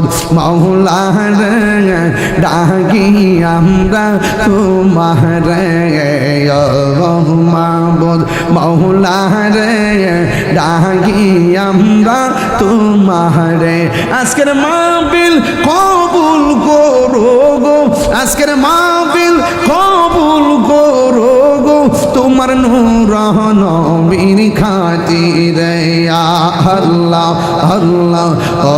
মাবুদ মৌলার ডাকি আমরা তোমার মাবুদ মৌলার ডাকি আমরা তোমার আজকের মাহবিল কবুল করো গো আজকের মাহবিল তোমার নূর নবীর খাতিরে ইয়া আল্লাহ আল্লাহ, ও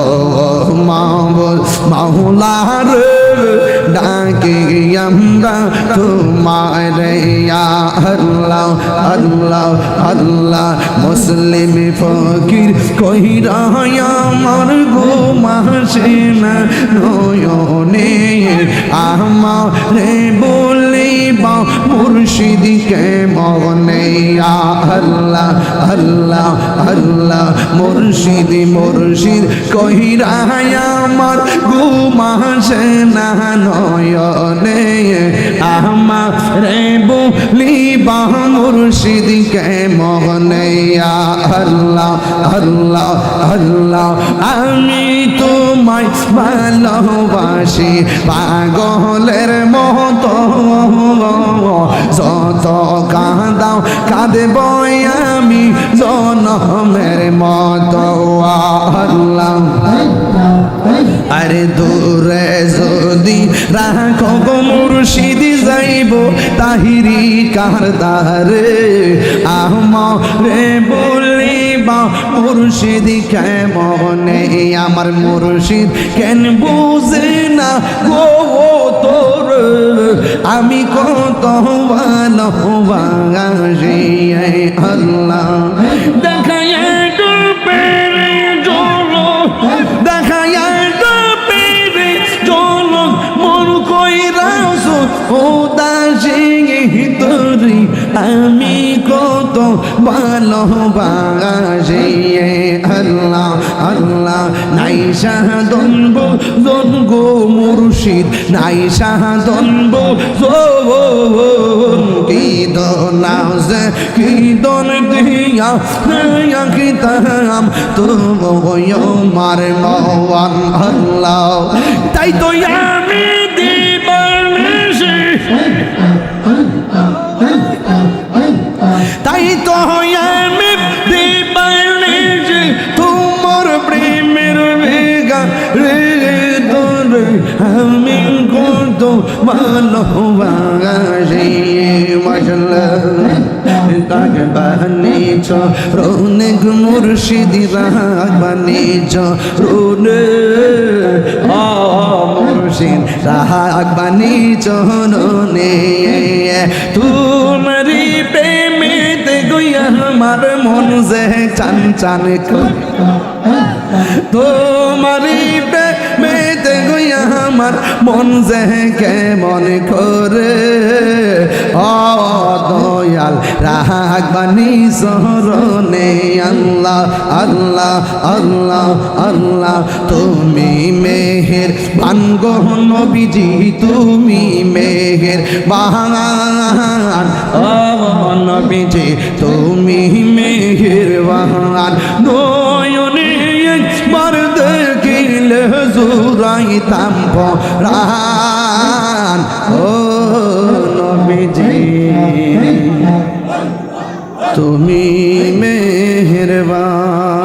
মাহবুব, মাওলার ডাকে আমরা তোমার আল্লাহ আল্লাহ আল্লাহ, মুসলিম ফকির কইরা আমার গো মাসে না নয়নে আমারে বলিবা মুর্শিদকে মনে ইয়া আল্লাহ আল্লাহ আল্লাহ। মুর্শিদ মুর্শিদ কইরা আমার গো মাসে না নয়নে। আমারে বলিবা মুর্শিদকে মনে ইয়া আল্লাহ আল্লাহ আল্লাহ। আমি তোমায় ভালোবাসি, পাগলের মতো। যত কাঁদাও, কাঁদব আমি জনমের মত। আরে দূরে যদি রাখো গো মুর্শিদি, যাইব তাহিরি কারদারে। আমরে বলিবা মুর্শিদি কেমনে? আমার মুর্শিদ কেন বুঝে না গো তোর? আমি কত ভালোবাসি আল্লাহ। দেখায় দেখায় মন কইরাস ও দাসে তোরি আমি কত ভালোবাসি আল্লাহ আল্লাহ। নাই সাধন জন গো মুর্শিদ, নাই জন কি দনাজ কি দন দিয়া কি তাম তুমি মার মওয়ান আল্লাহ। তাই তো আমি আমি কত ভালোবাসি তাকে বানিয়েছ রৌনক মুর্শিদি রাগ বানিয়েছ রৌনে মুর্শিদ রাগ বানিয়েছ রৌনে তুমারি প্রেমেতে গইয়া আমার মন যে চান চান তোমারি আমার মন যে কেমন করে? ও দয়াল, রাগ বানি সরণে আল্লাহ আল্লাহ আল্লাহ আল্লাহ, তুমি মেহের বানগ নবীজি, তুমি মেহের বাহান জুরাইতাম পরাণ। ও নবীজি তুমি মেহেরবান।